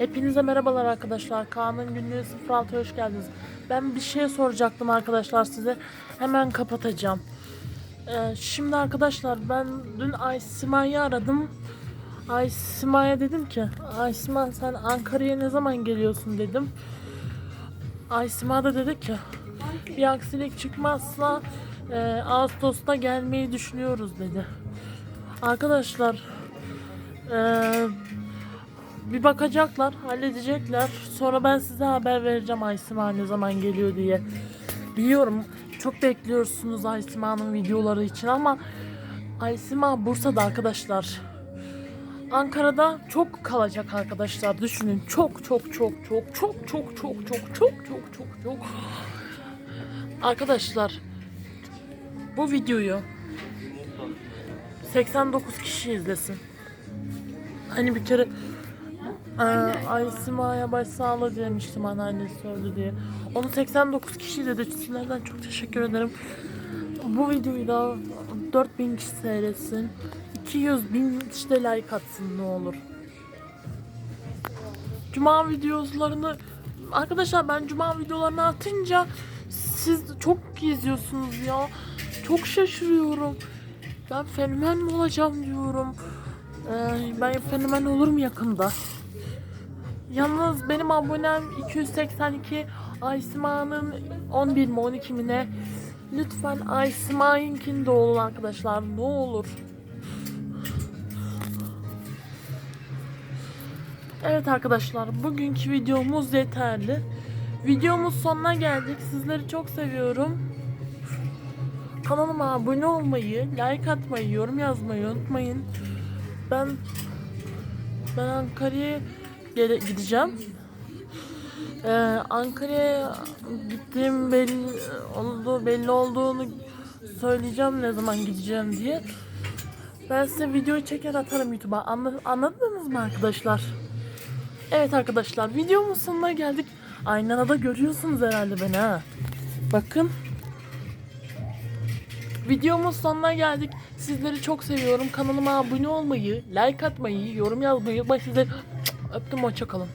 Hepinize merhabalar arkadaşlar. Kaan'ın günlüğü 06 hoş geldiniz. Ben bir şey soracaktım arkadaşlar size. Hemen kapatacağım. Ee, şimdi arkadaşlar ben dün Aysima'yı aradım. Aysima'ya dedim ki Aysima sen Ankara'ya ne zaman geliyorsun dedim. Aysima da dedi ki bir aksilik çıkmazsa e, Ağustos'ta gelmeyi düşünüyoruz dedi. Arkadaşlar eee bir bakacaklar, halledecekler. Sonra ben size haber vereceğim Aysima ne zaman geliyor diye. Biliyorum çok bekliyorsunuz Aysima'nın videoları için ama Aysima Bursa'da arkadaşlar. Ankara'da çok kalacak arkadaşlar. Düşünün çok çok çok çok çok çok çok çok çok çok çok çok Arkadaşlar bu videoyu 89 kişi izlesin. Hani bir kere Aa, Ay Sima'ya başsağlığı demiştim anneannesi söyledi diye. Onu 89 kişi izledi. Sizlerden çok teşekkür ederim. Bu videoyu da 4000 kişi seyretsin. 200 bin kişi de like atsın ne olur. Cuma videolarını arkadaşlar ben cuma videolarını atınca siz çok izliyorsunuz ya. Çok şaşırıyorum. Ben fenomen mi olacağım diyorum. Ee, ben fenomen olurum yakında. Yalnız benim abonem 282 Aysima'nın 11 mi 12 mi ne? Lütfen Aysima'nınkini de olun arkadaşlar ne olur. Evet arkadaşlar bugünkü videomuz yeterli. Videomuz sonuna geldik. Sizleri çok seviyorum. Kanalıma abone olmayı, like atmayı, yorum yazmayı unutmayın. Ben ben Ankara'ya gele- gideceğim. Ee, Ankara'ya gittiğim belli oldu belli olduğunu söyleyeceğim ne zaman gideceğim diye. Ben size videoyu çeker atarım YouTube'a. Anla- anladınız mı arkadaşlar? Evet arkadaşlar videomun sonuna geldik. Aynada görüyorsunuz herhalde beni ha. Bakın. Videomuz sonuna geldik. Sizleri çok seviyorum. Kanalıma abone olmayı, like atmayı, yorum yazmayı. Size Öptüm hoşça kalın.